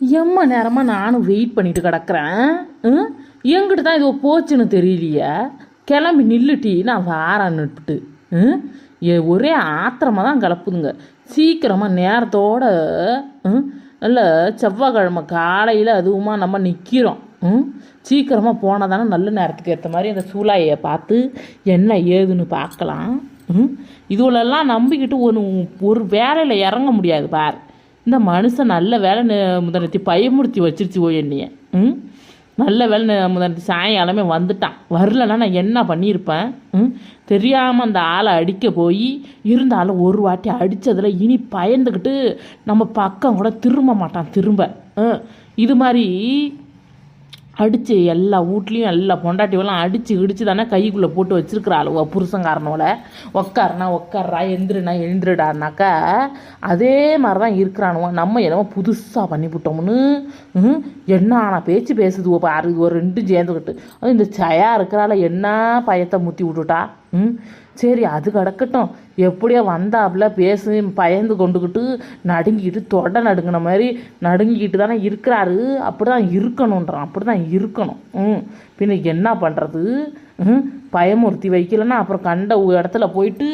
எம்மா நேரமாக நானும் வெயிட் பண்ணிட்டு கிடக்குறேன். ம்? எங்கிட்ட தான் இது போச்சுன்னு தெரியலையே. கிளம்பி நில்லுட்டி நான் வாரான்னுட்டு ம்? ஏ ஒரே ஆத்திரமாக தான் கிளப்புதுங்க. சீக்கிரமாக நேரத்தோட ம்? நல்ல செவ்வாய்க்கிழமை காலையில் அதுவுமா நம்ம நிற்கிறோம் ம்? சீக்கிரமாக போனால் தானே நல்ல நேரத்துக்கு ஏற்ற மாதிரி அந்த சூளாயை பார்த்து என்ன ஏதுன்னு பார்க்கலாம். ம்? இதுவளெல்லாம் நம்பிக்கிட்டு ஒரு ஒரு வேலையில் இறங்க முடியாது பார். இந்த மனுஷன் நல்ல வேலை முதலத்தி பயமுறுத்தி வச்சிருச்சு ஓ என்னைய. ம்? நல்ல வேலை முதலத்தி சாயங்காலமே வந்துட்டான். வரலன்னா நான் என்ன பண்ணியிருப்பேன்? ம்? தெரியாமல் அந்த ஆளை அடிக்க போய் இருந்தாலும் ஒரு வாட்டி அடித்ததில் இனி பயந்துக்கிட்டு நம்ம பக்கம் கூட திரும்ப மாட்டான் திரும்ப. ம்? இது மாதிரி அடித்து எல்லா வீட்லேயும் எல்லா பொண்டாட்டிவெல்லாம் அடித்து இடித்து தானே கைக்குள்ளே போட்டு வச்சிருக்கிறாளுவ புருஷங்காரனோட உக்காருனா உக்காரா எந்திரனா எழுந்திருடானாக்கா அதே மாதிரி தான் இருக்கிறானுவோ. நம்ம என்னமோ புதுசாக பண்ணிவிட்டோம்னு ம், என்ன ஆனால் பேச்சு பேசுதுவோ பாரு ஒரு ரெண்டு சேர்ந்துக்கிட்டு அது இந்த சயா இருக்கிறால என்ன பயத்தை முத்தி விட்டுட்டா? ம் சரி அது கிடக்கட்டும். எப்படியோ வந்தாப்புல பேசி பயந்து கொண்டுக்கிட்டு நடுங்கிட்டு தொட நடுங்கின மாதிரி நடுங்கிக்கிட்டு தானே இருக்கிறாரு. அப்படி தான் இருக்கணுன்றான் அப்படி தான் இருக்கணும். ம். பின்ன என்ன பண்ணுறது ம். பயமுறுத்தி வைக்கலன்னா அப்புறம் கண்ட இடத்துல போயிட்டு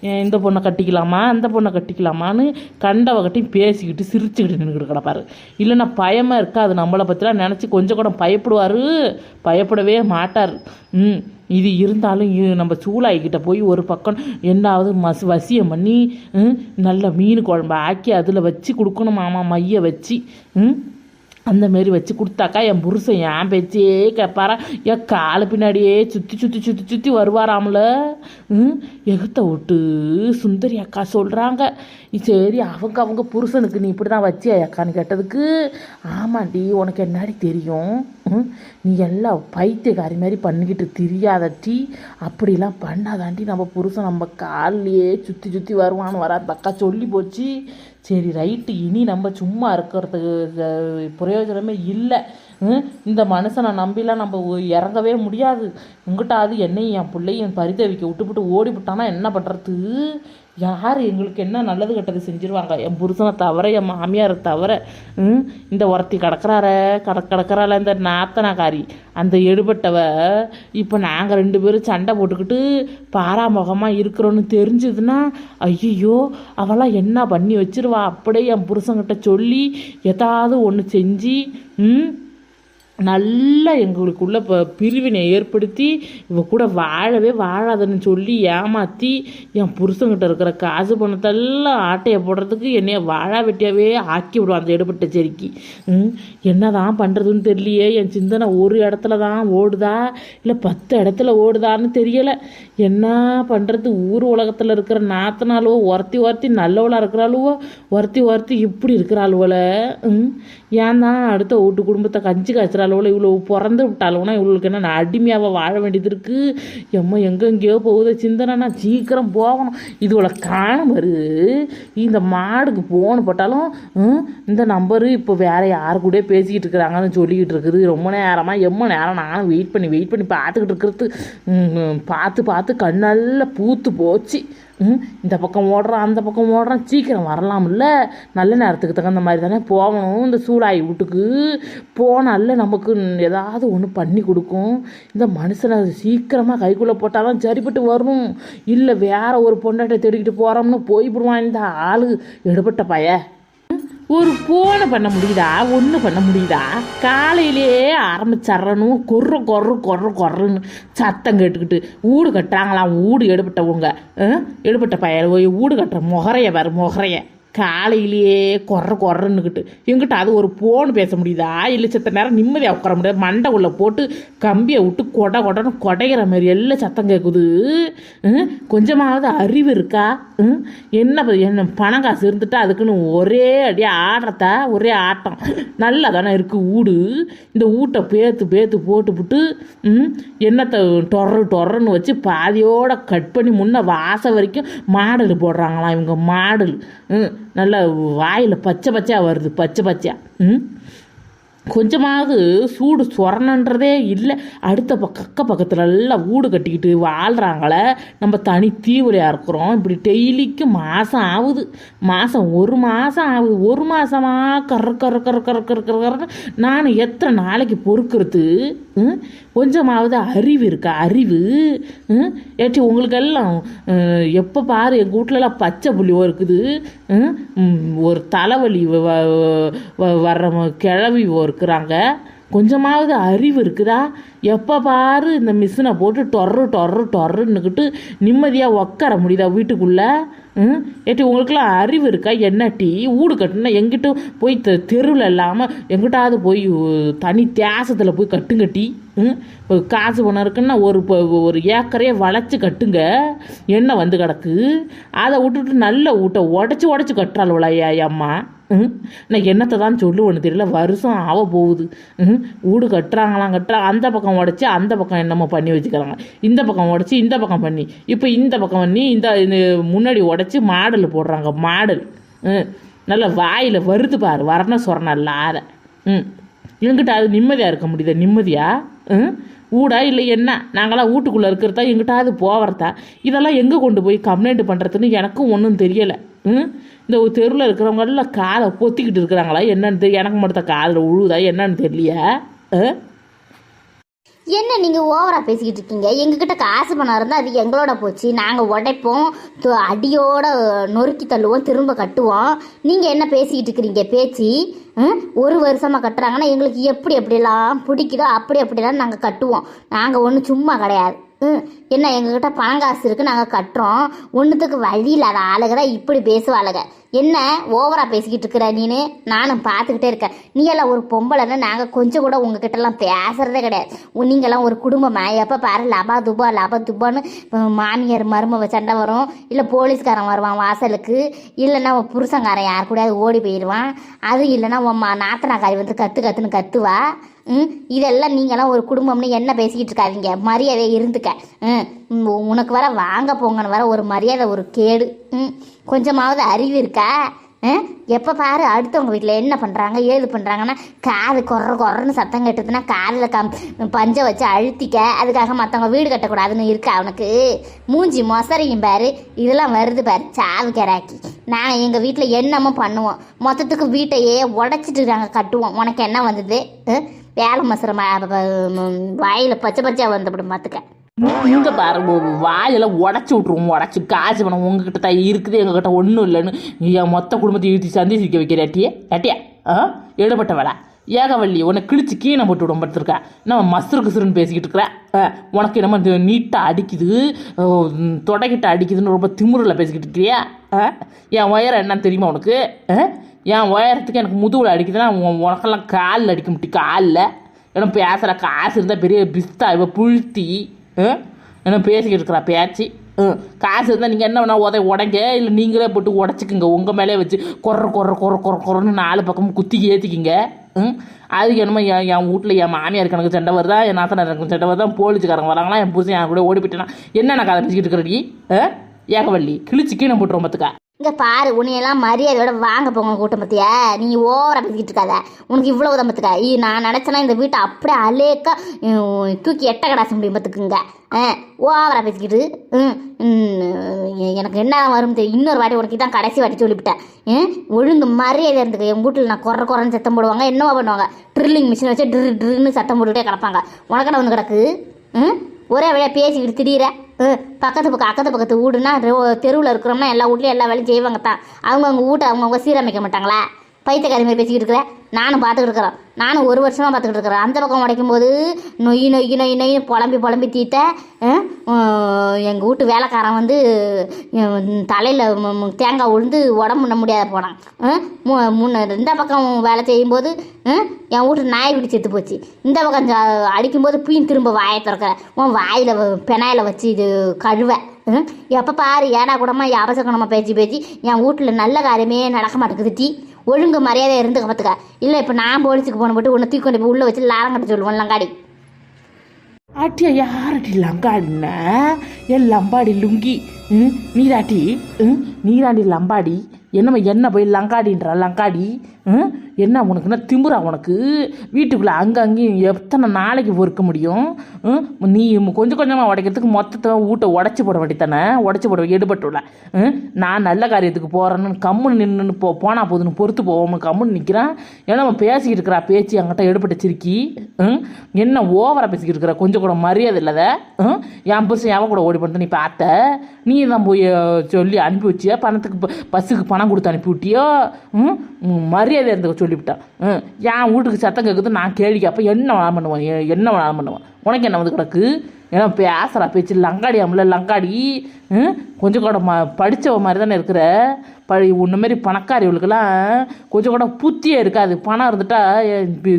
இந்த பொண்ணை கட்டிக்கலாமா? அந்த பொண்ணை கட்டிக்கலாமான்னு கண்டவ பேசிக்கிட்டு சிரிச்சுக்கிட்டு நின்றுக்கிட்டு கிடப்பாரு இல்லைன்னா பயமாக இருக்காது நம்மளை பற்றிலாம் நினச்சி கொஞ்சம் கூட பயப்படுவார். பயப்படவே மாட்டார். ம். இது இருந்தாலும் நம்ம சூளாய்கிட்ட போய் ஒரு பக்கம் என்னாவது மஸ் வசியம் பண்ணி நல்ல மீன் குழம்பு ஆக்கி அதில் வச்சு கொடுக்கணுமாமா மைய வச்சு ம். அந்த மாரி வச்சு கொடுத்தாக்கா என் புருஷன் என் பேச்சே கேட்பாரா என் காலு பின்னாடியே சுற்றி சுற்றி சுற்றி சுற்றி வருவாராம்ல. ம்? விட்டு சுந்தரி அக்கா சொல்கிறாங்க சரி அவங்க அவங்க புருஷனுக்கு நீ இப்படி தான் வச்சியா அக்கான்னு கேட்டதுக்கு ஆமாண்டி உனக்கு என்னடி தெரியும்? நீ எல்லாம் பைத்தியக்காரி மாதிரி பண்ணிக்கிட்டு தெரியாதட்டி அப்படிலாம் பண்ணாதாண்டி நம்ம புருஷன் நம்ம கால்லையே சுற்றி சுற்றி வருவான்னு வராது அக்கா சொல்லி போச்சு. சரி ரைட்டு இனி நம்ம சும்மா இருக்கிறதுக்கு பிரயோஜனமே இல்லை. இந்த மனுஷனை நம்பிலாம் நம்ம இறங்கவே முடியாது. உங்ககிட்ட அது என்னையும் என் பிள்ளையும் பரிதவிக்க விட்டுப்புட்டு ஓடி விட்டானா என்ன பண்ணுறது யார் எங்களுக்கு என்ன நல்லது கெட்டது செஞ்சிருவாங்க? என் புருஷனை தவிர என் மாமியாரை தவிர இந்த ஒருத்தி கிடக்குறார கட கிடக்கிறால இந்த நாத்தனாக்காரி. அந்த எடுபட்டவ இப்போ நாங்கள் ரெண்டு பேரும் சண்டை போட்டுக்கிட்டு பாராமுகமாக இருக்கிறோன்னு தெரிஞ்சதுன்னா ஐயோ அவளாம் என்ன பண்ணி வச்சிருவா? அப்படியே என் புருஷங்கிட்ட சொல்லி ஏதாவது ஒன்று செஞ்சு ம்? நல்லா எங்களுக்குள்ள இப்போ பிரிவினை ஏற்படுத்தி இவ கூட வாழவே வாழாதுன்னு சொல்லி ஏமாற்றி என் புருஷங்கிட்ட இருக்கிற காசு பணத்தெல்லாம் ஆட்டையை போடுறதுக்கு என்னைய வாழா வெட்டியாவே ஆக்கி விடுவான் அந்த எடுபட்ட செடிக்கு. ம்? என்னதான் பண்ணுறதுன்னு தெரியலையே. என் சிந்தனை ஒரு இடத்துல தான் ஓடுதா? இல்லை பத்து இடத்துல ஓடுதான்னு தெரியலை. என்ன பண்ணுறது ஊர் உலகத்தில் இருக்கிற நாத்தனாலுவோ ஒருத்தி ஒருத்தி நல்லவளாக இருக்கிறாளுவோ ஒருத்தி ஒருத்தி இப்படி இருக்கிறாளுவோல ம்? ஏன் தான் அடுத்த வீட்டு குடும்பத்தை கஞ்சி காய்ச்சறாளுவோல இவ்வளோ பிறந்து விட்டாலோனா இவளுக்கு என்ன நான் அடிமையாக வாழ வேண்டியது இருக்குது எம்மா எங்கெங்கேயோ போகுது. சிந்தனைனா சீக்கிரம் போகணும். இதுவளை காண வருது. இந்த மாடுக்கு போன் போட்டாலும் ம், இந்த நம்பரு இப்போ வேற யாரு கூட பேசிக்கிட்டு இருக்கிறாங்கன்னு சொல்லிக்கிட்டு இருக்குது. ரொம்ப நேரமாக எம்ம நேரம் நானும் வெயிட் பண்ணி வெயிட் பண்ணி பார்த்துக்கிட்டு இருக்கிறது. பார்த்து பார்த்து கண்ணெல்லாம் பூத்து போச்சு. இந்த பக்கம் ஓடுறான் அந்த பக்கம் ஓடுறான். சீக்கிரம் வரலாம்ல. நல்ல நேரத்துக்கு தகுந்த மாதிரி தானே போகணும். இந்த சூளாய் வீட்டுக்கு போனால நமக்கு ஏதாவது ஒன்று பண்ணி கொடுக்கும். இந்த மனுஷனை சீக்கிரமாக கைக்குள்ளே போட்டாலும் சரிப்பட்டு வரும் இல்லை வேற ஒரு பொண்டாட்டை தேடிக்கிட்டு போகிறோம்னு போய்விடுவான் இந்த ஆளு. எடுபட்ட பய ஒரு போனை பண்ண முடியுதா? ஒன்று பண்ண முடியுதா? காலையிலேயே ஆரம்பிச்சிட்றணும் கொர்ற கொர்ற கொர்ற கொர்றன்னு சத்தம் கேட்டுக்கிட்டு வீடு கட்டுறாங்களாம். வீடு எடுபட்டவங்க எடுபட்ட பயல் போய் வீடு கட்டுற முகரைய பாரு முகரைய. காலையிலேயே குற குறன்னுக்கிட்டு எங்கிட்ட அது ஒரு போன் பேச முடியுதா? இல்லை செத்த நேரம் நிம்மதியாக உட்கார முடியாது. மண்டை உள்ள போட்டு கம்பியை விட்டு கொடை கொடன்னு கொடைகிற மாதிரி எல்லாம் சத்தம் கேட்குது கொஞ்சமாவது அறிவு இருக்கா? ம்? என்ன என்ன பணம் காசு இருந்துட்டா அதுக்குன்னு ஒரே அடியாக ஆடுறதா? ஒரே ஆட்டம். நல்லா தானே இருக்குது வீடு இந்த வீட்டை பேத்து பேத்து போட்டுப்புட்டு என்னத்தை டொர்ரு டொர்ருன்னு வச்சு பாதியோட கட் பண்ணி முன்ன வாசம் வரைக்கும் மாடல் போடுறாங்களாம் இவங்க மாடல். ம்? நல்லா வாயில் பச்சை பச்சையாக வருது பச்சை பச்சையாக ம்? கொஞ்சமாவது சூடு சொரணன்றதே இல்லை. அடுத்த பக்க பக்கத்தில் எல்லாம் வீடு கட்டிக்கிட்டு வாழ்கிறாங்களே நம்ம தனி தீவிரையாக இருக்கிறோம். இப்படி டெய்லிக்கு மாதம் ஆகுது மாதம் ஒரு மாதம் ஆகுது ஒரு மாதமாக கர கர கர கர கர கர கரன்னு நான் எத்தனை நாளைக்கு பொறுக்கிறது? கொஞ்சமாவது அறிவு இருக்கா? அறிவு ஏட்டி உங்களுக்கெல்லாம் எப்போ பாரு எங்கள் வீட்லலாம் பச்சை புள்ளியோ இருக்குது ஒரு தலைவலி வ- வர்ற கிழவி இருக்கிறாங்க. கொஞ்சமாவது அறிவு இருக்குதா? எப்போ பாரு இந்த மிஷினை போட்டு டொர்ரு டொர்ரு டொர்ருன்னுக்கிட்டு நிம்மதியாக உக்கார முடியுதா வீட்டுக்குள்ளே? ம்? ஏட்டி உங்களுக்குலாம் அறிவு இருக்கா? என்ன டீ? வீடு கட்டுனா எங்கிட்ட போய் தெ தெருவில் இல்லாமல் எங்கிட்டாவது போய் தனி தேசத்தில் போய் கட்டுங்க டீ. ம்? இப்போ காசு பணம் இருக்குன்னா ஒரு இப்போ ஒரு ஏக்கரையே வளைச்சி கட்டுங்க. எண்ணெய் வந்து கிடக்கு. அதை விட்டுட்டு நல்ல ஊட்ட உடச்சி உடச்சி கட்டுறாள் ஏ அம்மா? நான் என்னத்தை தான் சொல்லுவேன்னு தெரியல. வருஷம் ஆக போகுது. ம் வீடு கட்டுறாங்களாம் கட்டுறாங்க அந்த பக்கம் உடச்சி அந்த பக்கம் என்னமோ பண்ணி வச்சுக்கிறாங்க. இந்த பக்கம் உடச்சி இந்த பக்கம் பண்ணி. இப்போ இந்த பக்கம் பண்ணி இந்த முன்னாடி உடச்சி மாடல் போடுறாங்க மாடல். ம் நல்ல வாயில் வருது பாரு வரணும் சொரண இல்லாத ம் எங்கிட்ட அது நிம்மதியாக இருக்க முடியுதா? நிம்மதியாக ம் ஊடா இல்லை என்ன? நாங்களாம் வீட்டுக்குள்ளே இருக்கிறதா? எங்கிட்டாவது போகிறதா இதெல்லாம் எங்கே கொண்டு போய் கம்ப்ளைண்ட் பண்ணுறதுன்னு எனக்கும் ஒன்றும் தெரியலை. ம்? இந்த தெருவில் இருக்கிறவங்க காலை காதை பொத்திக்கிட்டு இருக்கிறாங்களா என்னன்னு தெரிய எனக்கு மட்டும் காதில் உழுவுதா என்னன்னு தெரியலையா? என்ன நீங்கள் ஓவராக பேசிக்கிட்டு இருக்கீங்க? எங்ககிட்ட காசு பணம் இருந்தால் அது எங்களோட போச்சு. நாங்கள் உடைப்போம் அடியோட நொறுக்கி தள்ளுவோம் திரும்ப கட்டுவோம். நீங்கள் என்ன பேசிக்கிட்டு இருக்கிறீங்க? பேச்சு ஒரு வருஷமாக கட்டுறாங்கன்னா எங்களுக்கு எப்படி எப்படிலாம் பிடிக்குதோ அப்படி அப்படிலாம் நாங்கள் கட்டுவோம். நாங்கள் ஒன்றும் சும்மா கிடையாது. ம்? என்ன எங்ககிட்ட பணம் காசு இருக்குது நாங்கள் கட்டுறோம். ஒன்றுத்துக்கு வழி இல்லாத ஆளுக தான் இப்படி பேசுவாளுங்க என்ன ஓவராக பேசிக்கிட்டு இருக்கிற நீனு? நானும் பார்த்துக்கிட்டே இருக்கேன். நீ எல்லாம் ஒரு பொம்பளைன்னு நாங்கள் கொஞ்சம் கூட உங்ககிட்டலாம் பேசுறதே கிடையாது. நீங்களாம் ஒரு குடும்பமா. எப்போ பாரு லபா துபா லபா துபான்னு மாமியார் மருமவ சண்டை வரும். இல்லை போலீஸ்காரன் வருவான் வாசலுக்கு. இல்லைன்னா உன் புருஷங்காரன் யார் கூடயாவது ஓடி போயிடுவான் அது இல்லைன்னா உன் மா- நாத்தனாக்காரி வந்து கற்று கற்றுன்னு கத்துவா. ம் இதெல்லாம் நீங்களாம் ஒரு குடும்பம்னு என்ன பேசிக்கிட்டு இருக்காதீங்க. மரியாதை இருந்துக்க. ம், உனக்கு வர வாங்க போங்கன்னு வர ஒரு மரியாதை ஒரு கேடு. ம் கொஞ்சமாவது அறிவு இருக்கா? எப்போ பாரு அடுத்தவங்க வீட்டில் என்ன பண்ணுறாங்க ஏது பண்ணுறாங்கன்னா காது கொர்ற குறன்னு சத்தம் கட்டுதுன்னா காதில் கம் பஞ்சை வச்சு அழுத்திக்க அதுக்காக மற்றவங்க வீடு கட்டக்கூடாதுன்னு இருக்கா அவனுக்கு மூஞ்சி மொசரையும் பாரு இதெல்லாம் வருது பாரு சாவு கராக்கி. நாங்கள் எங்கள் வீட்டில் என்னமோ பண்ணுவோம். மொத்தத்துக்கு வீட்டையே உடச்சிட்டு நாங்கள் கட்டுவோம். உனக்கு என்ன வந்தது? வேலை மசுற வாயில் பச்சை பச்சையாக வந்துவிடும் பார்த்துக்க இங்கே பாரு வாயெல்லாம் உடச்சி விட்ருவோம் உடச்சி காசு பணம் உங்ககிட்ட தான் இருக்குது எங்ககிட்ட ஒன்றும் இல்லைன்னு. என் மொத்த குடும்பத்தை இழுத்தி சந்திச்சிக்க வைக்கிற அட்டியே அட்டியா ஆ? எடுபட்ட வேலை. ஏகவள்ளி உன்னை கிழிச்சு கீழே போட்டு விடும் படுத்துருக்கா நம்ம மசுரு கிசுருன்னு பேசிக்கிட்டு இருக்கிற உனக்கு என்னமோ இந்த நீட்டாக அடிக்குது தொடக்கிட்ட அடிக்குதுன்னு ரொம்ப திமுறில் பேசிக்கிட்டு இருக்கிறியா ஆ? என் உயரம் என்னன்னு தெரியுமா உனக்கு? என் உயரத்துக்கு எனக்கு முதுகில் அடிக்குதுன்னா உன் உனக்கெல்லாம் காலில் அடிக்க முடியும் காலில். ஏன்னா பேசுகிற காசு இருந்தால் பெரிய பிஸ்தா இவ புழுத்தி. என்ன பேசிக்கிட்டு இருக்கிறா பேச்சு? ம், காசு இருந்தால் நீங்கள் என்ன வேணால் உதை உடைங்க. இல்லை நீங்களே போட்டு உடச்சிக்குங்க. உங்கள் மேலே வச்சு கொர்ற கொர்ற கொர்ற கொர கொர்றன்னு நாலு பக்கமும் குத்தி ஏற்றிக்கிங்க ம் அதுக்கு என்னமோ என் என் வீட்டில் என் மாமியார் எனக்கு சண்டை வருதா? என் நாத்தனார் எனக்கு சண்டை வருதா? போலீஸ்காரங்க வராங்களா? என் புருஷன் என் கூட ஓடி போயிட்டேன்னா என்ன நான் கதை பேசிக்கிட்டு இருக்கிறடி ஏகவள்ளி கிழிச்சு கீழே போட்டுருவோம் பார்த்துக்கா. இங்கே பாரு உன்னையெல்லாம் மரியாதையோட வாங்க போங்க கூட்டம் பத்தியா நீ ஓவரா பேசிக்கிட்டு இருக்காத. உனக்கு இவ்வளோ உதம் பத்துக்க. ஈ நான் நினச்சேன்னா இந்த வீட்டை அப்படியே அலேக்கா தூக்கி எட்ட கடாச முடியும் பார்த்துக்குங்க ஓவரா பேசிக்கிட்டு ம், எனக்கு என்ன வரும் தெரியும் இன்னொரு வாட்டி உனக்கு தான் கடைசி வாட்டி சொல்லிவிட்டேன். ம், ஒழுங்கு மரியாதை இருந்துக்க. எங்கள் வீட்டில் நான் குறை குறைன்னு சத்தம் போடுவாங்க என்னவா பண்ணுவாங்க. ட்ரில்லிங் மிஷின் வச்சு ட்ரி ட்ரின்னு சத்தம் போட்டுக்கிட்டே கிடப்பாங்க. உனக்கு என்ன வந்து கிடக்கு? ம் ஒரே வழியாக பேசிக்கிட்டு திடீர. பக்கத்து பக்கம் அக்கத்து பக்கத்து வீடுனா தெருவில் இருக்கிறோம்னா எல்லா வீட்லையும் எல்லா வேலையும் செய்வாங்க தான் அவங்கவுங்க வீட்டை அவங்கவுங்க சீரமைக்க மாட்டாங்களா? பைத்தியக்காரி மாதிரி பேசிக்கிட்டு இருக்கிற நானும் பார்த்துக்கிட்டு இருக்கிறேன். நானும் ஒரு வருஷமாக பார்த்துக்கிட்டு இருக்கிறேன். அந்த பக்கம் உடைக்கும் போது நொய் நொய் நொய் நொய் புலம்பி புலம்பி தீத்த எங்கள் வீட்டு வேலைக்காரன் வந்து தலையில் தேங்காய் உழுந்து உடம்பு பண்ண முடியாத போனான். மு- முன்ன இந்த பக்கம் வேலை செய்யும்போது என் வீட்டு நாய் குடி செத்து போச்சு. இந்த பக்கம் அடிக்கும்போது பீன் திரும்ப வாயை திறக்கிற உன் வாயில் பெனாயில் வச்சு இது கழுவ. எப்போ பாரு ஏடா கூடமா அபசகுணமாக பேச்சு பேச்சு என் வீட்டில் நல்ல காரியமே நடக்க மாட்டேங்குது டீ. ஒழுங்கு மரியாதை இருந்துக்க பார்த்துக்க இல்லை இப்போ நான் போலீஸுக்கு போன போட்டு உன்னை தூக்கி கொண்டு போய் உள்ளே வச்சு லாரம் கட்ட சொல்லுவேன் லங்காடி ஆட்டியா யாரட்டி லங்காடின என் லம்பாடி லுங்கி. ம் நீராட்டி. ம் நீராண்டி லம்பாடி. என்னம்மா என்ன போய் லங்காடின்றா லங்காடி? ம்? என்ன உனக்கு என்ன உனக்கு? வீட்டுக்குள்ளே அங்கே அங்கேயும் எத்தனை நாளைக்கு பொறுக்க முடியும்? ம்? நீ கொஞ்சம் கொஞ்சமாக உடைக்கிறதுக்கு மொத்தத்தை வீட்டை உடச்சி போட வேண்டித்தானே உடச்சி போட எடுபட்டுள்ள. ம்? நான் நல்ல காரியத்துக்கு போகிறேன்னு கம்முன்னு நின்று போ போனால் போதுன்னு பொறுத்து போவோம்னு கம்முன்னு நிற்கிறேன் ஏன்னா அவன் பேசிக்கிட்டு இருக்கிறா பேச்சு என்கிட்ட எடுபட்ட சிரிக்கி. ம்? என்ன ஓவராக பேசிக்கிட்டு இருக்கிற? கொஞ்சம் கூட மரியாதை இல்லாத? என் புருஷன் எவன் கூட ஓடி பண்ணிட்டு நீ பார்த்த? நீ தான் போய் சொல்லி அனுப்பி வச்சியா? பணத்துக்கு ப- பஸ்ஸுக்கு பணம் கொடுத்து அனுப்பி விட்டியோ? ம்? ம், மரியாதை இருந்துக்க சொல்லிவிட்டான் ம், என் வீட்டுக்கு சத்தம் கேட்குது நான் கேள்வி கேட்பேன் என்ன வேணாலும் பண்ணுவேன்? என்ன வேணாலும் பண்ணுவேன்? உனக்கு என்ன வந்து கிடக்கு? ஏன்னா பேசுகிறா பேச்சு லங்காடி அம்மல லங்காடி கொஞ்சம் கூட ம படித்தவ மாதிரி தானே இருக்கிற. ப உன்ன மாரி பணக்காரிகளுக்கெல்லாம் கொஞ்சம் கூட புத்தியே இருக்காது. பணம் இருந்துட்டா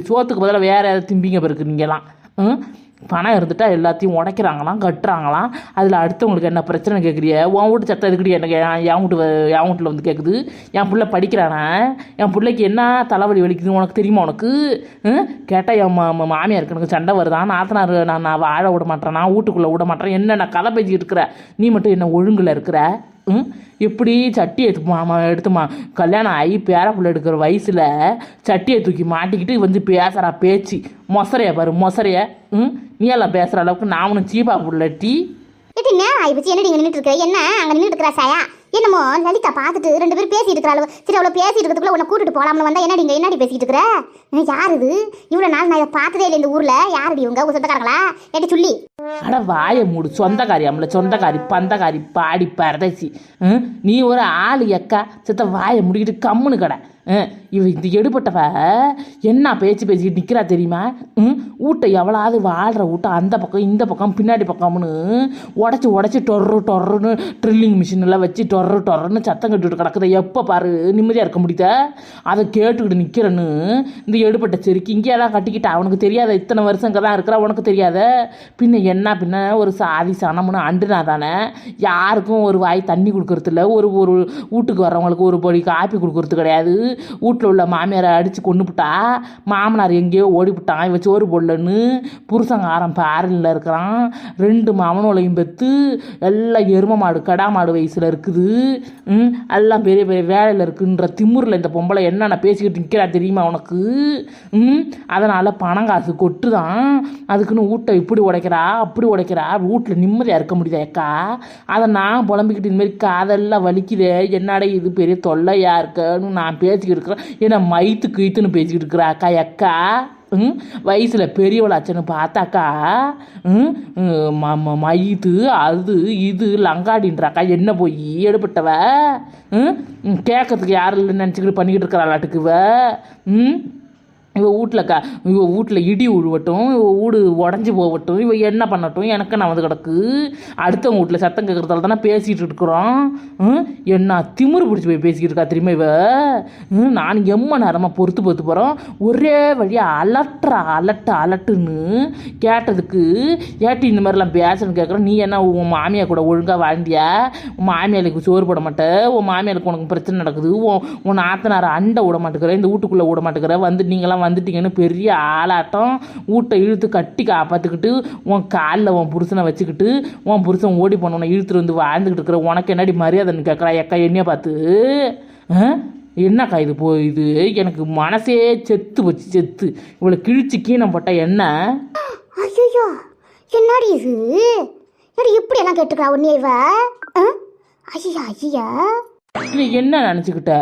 சோத்துக்கு பதிலாக வேறு யாராவது திம்பிங்க பிறகு நீங்களாம் ம் பணம் இருந்துட்டா எல்லாத்தையும் உடைக்கிறாங்களாம் கட்டுறாங்களாம். அதில் அடுத்தவங்களுக்கு என்ன பிரச்சனை கேட்குறிய உன் வீட்டு சட்டம் இதுக்கடி எனக்கு என் வீட்டு என் வீட்டில் வந்து கேட்குது என் பிள்ளை படிக்கிறானா? என் பிள்ளைக்கு என்ன தலைவலி வலிக்குது உனக்கு தெரியுமா உனக்கு? கேட்டால் என் மா மாமியாருக்கு எனக்கு சண்டை வருதான் நாத்தனார் நான் நான் வாழ விட மாட்டேன் நான் வீட்டுக்குள்ளே விட மாட்டேன் என்ன நான் கதை பேசிக்கிட்டு இருக்கிற? நீ மட்டும் என்ன ஒழுங்கில் இருக்கிற? ம்? எப்படி சட்டியை எடுத்து எடுத்துமா கல்யாணம் ஆகி பேர பிள்ளை எடுக்கிற வயசில் சட்டியை தூக்கி மாட்டிக்கிட்டு வந்து பேசுகிறா பேச்சு. மொசரையை பாரு மொசரைய ம்? நீ எல்லாம் பேசுகிற அளவுக்கு நானும் சீப்பா புள்ளட்டி இது என்ன ஆயிப்போச்சு என்ன நீங்க நின்றுட்டு இருக்க என்ன? அங்க நின்றுட்டு இருக்கிற சாயா? என்னமோ லலிதா பார்த்துட்டு ரெண்டு பேரும் பேசிட்டு இருக்கிறாள்? சரி அவ்வளோ பேசிட்டு இருக்கிறதுக்குள்ள உன்னை கூட்டிட்டு போலாம்னு வந்தா என்னடி இங்க என்னடி பேசிட்டு இருக்கிற? யார் இது? இவ்வளோ நாள் நான் இதை பார்த்ததே இல்லை இந்த ஊர்ல. யாருடி இவங்க? உங்க சொந்தக்காரங்களா? ஏட்டி சொல்லி. அட வாயை மூடு. சொந்தக்காரி அம்மல சொந்தக்காரி பந்தக்காரி பாடி பரதசி நீ ஒரு ஆள் எக்கா. சித்த வாயை முடிக்கிட்டு கம்முன்னு கடை. இவ இந்த எடுபட்டவ என்ன பேச்சு பேசிக்கிட்டு நிற்கிறா தெரியுமா? ம் வீட்டை எவ்வளாவது வாழ்கிற ஊட்டை அந்த பக்கம் இந்த பக்கம் பின்னாடி பக்கம்னு உடச்சி உடச்சி டொர்ரு டொர்ருன்னு ட்ரில்லிங் மிஷினெல்லாம் வச்சு டொர்ரு டொர்ருன்னு சத்தம் கட்டுட்டு கிடக்குது. எப்போ பாரு நிம்மதியாக இருக்க முடியுத? அதை கேட்டுக்கிட்டு நிற்கிறேன்னு இந்த எடுபட்ட செருக்கி இங்கே தான் கட்டிக்கிட்டா. அவனுக்கு தெரியாத இத்தனை வருஷம் இங்கே தான் இருக்கிறா உனக்கு தெரியாத? பின்ன என்ன பின்ன ஒரு சாதி சனம்னு அண்டுனா தானே? யாருக்கும் ஒரு வாய் தண்ணி கொடுக்கறது இல்லை ஒரு ஒரு வீட்டுக்கு வர்றவங்களுக்கு ஒரு பொடி காப்பி கொடுக்கறது கிடையாது. வீட்டில் உள்ள மாமியாரை அடித்து கொண்டுப்புட்டா மாமனார் எங்கேயோ ஓடிவிட்டான் இவன் சோறு போடலன்னு புருஷன் ஆரம்ப ஆரணியில் இருக்கிறான். ரெண்டு மாமனோலையும் பெற்று எல்லாம் எரும மாடு கடா மாடு வயசில் இருக்குது. எல்லாம் பெரிய பெரிய வேலையில் இருக்குன்ற திம்முரில் இந்த பொம்பளை என்னென்ன பேசிக்கிட்டு நிற்கிறா தெரியுமா உனக்கு? அதனால் பணம் காசு கொட்டு தான் அதுக்குன்னு வீட்டை இப்படி உடைக்கிறா அப்படி உடைக்கிறா. வீட்டில் நிம்மதியாக இருக்க முடியுதா அக்கா? அதை நான் புலம்பிக்கிட்டு இந்தமாரி காதெல்லாம் வலிக்குதே. என்னடா இது பெரிய தொல்லையா இருக்கன்னு நான் பேசிக்கிட்டு இருக்கிறேன் ஏன்னா மைத்து கீத்துன்னு பேசிக்கிட்டு இருக்கிறா அக்கா அக்கா ம்? வயசில் பெரியவளாச்சன்னு பார்த்தாக்கா ம்? ம மயித்து அது இது லங்காடின்றாக்கா என்ன போய் எடுபட்டவ? ம்? கேட்கறதுக்கு யாரும் இல்லைன்னு நினச்சிக்கிட்டு பண்ணிக்கிட்டு இருக்கிறாளாட்டுக்குவ ம்? இவள் வீட்டில் க இவ வீட்டில் இடி உழுவட்டும் இவள் வீடு உடஞ்சி போகட்டும் இவள் என்ன பண்ணட்டும் எனக்கு நான் வந்து கிடக்கு? அடுத்தவங்க வீட்டில் சத்தம் கேட்குறதால தானே பேசிகிட்டு இருக்கிறோம். ம், என்ன திமிரு பிடிச்சி போய் பேசிக்கிட்டு இருக்கா திரும்ப இவ? நான் எம்ம நேரமாக பொறுத்து பொறுத்து போகிறோம் ஒரே வழியாக அலட்டுற அலட்டு அலட்டுன்னு கேட்டதுக்கு ஏட்டி இந்த மாதிரிலாம் பேசணும்னு கேட்குறோம் நீ என்ன உன் மாமியா கூட ஒழுங்காக வாழ்ந்தியா? உன் மாமியாளுக்கு சோறு போட மாட்டேன் உன் மாமியாளுக்கு உனக்கு பிரச்சனை நடக்குது. உன் உன் ஆத்தனார அண்டை விட மாட்டேங்கிற இந்த வீட்டுக்குள்ளே விட மாட்டேங்கிற. வந்து நீங்களாம் வந்துட்டீங்கன்னு பெரிய ஆளாட்டம். வீட்டை இழுத்து கட்டி காப்பாற்றிக்கிட்டு உன் காலில் உன் புருஷனை வச்சுக்கிட்டு உன் புருஷன் ஓடி போனவனை இழுத்துட்டு வந்து வாழ்ந்துக்கிட்டு இருக்கிற உனக்கு என்னடி மரியாதைன்னு கேட்குறா எக்கா என்னைய பார்த்து. என்னக்கா இது போ இது? எனக்கு மனசே செத்து போச்சு செத்து. இவ்வளோ கிழிச்சு கீணம் போட்டால் என்ன? ஐயோ என்னடி இது? என்னடி இப்படி எல்லாம் கேட்டுக்கிறா உன்னே இவ? ஐயா ஐயா நீ என்ன நினச்சிக்கிட்ட?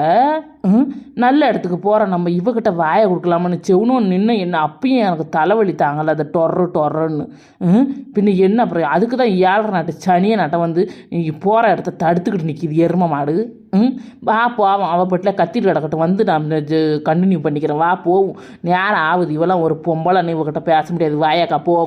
ம்? நல்ல இடத்துக்கு போகிற நம்ம இவகிட்ட வாயை கொடுக்கலாமான்னு செவனும் நின்று என்ன அப்பயும் எனக்கு தலைவலி தாங்கல அதை டொர்ரு டொர்றன்னு ம்? பின்ன என்ன அப்புறம் அதுக்கு தான் ஏழரை நாட்டு சனிய நாட்டை வந்து நீ போகிற இடத்த தடுத்துக்கிட்டு நிற்கிது எரும மாடு. ம்? வா போவோம். அவள் பட்டில் கத்திட்டு கிடக்கட்டும். வந்து நான் கண்டினியூ பண்ணிக்கிறேன். வா போவோம். நேரம் ஆகுது. இவெல்லாம் ஒரு பொம்பளை நீ இவகிட்ட பேச முடியாது. வாயாக்கா போவோம்.